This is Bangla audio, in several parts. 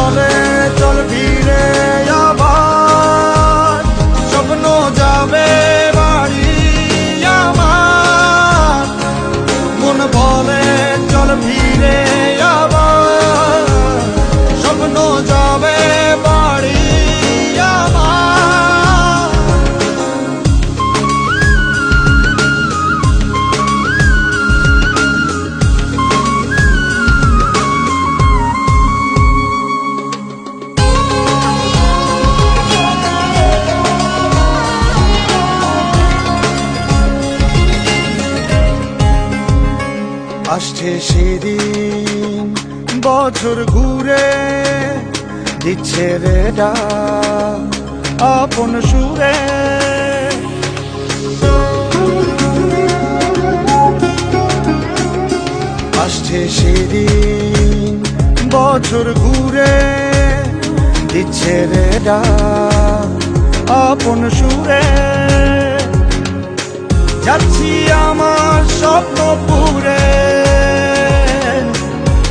মন বলে চল ফিরে আসছে সেদিন বছর ঘুরে দিচ্ছে রে ডাক আপন সুরে। আসছে সেদিন বছর ঘুরে দিচ্ছে রে ডাক আপন সুরে। যাচ্ছি আমার স্বপ্ন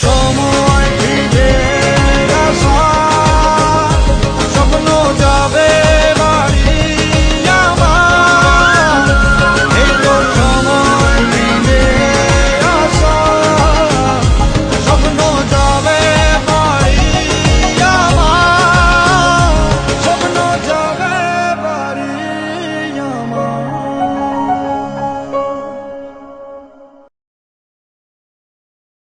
多么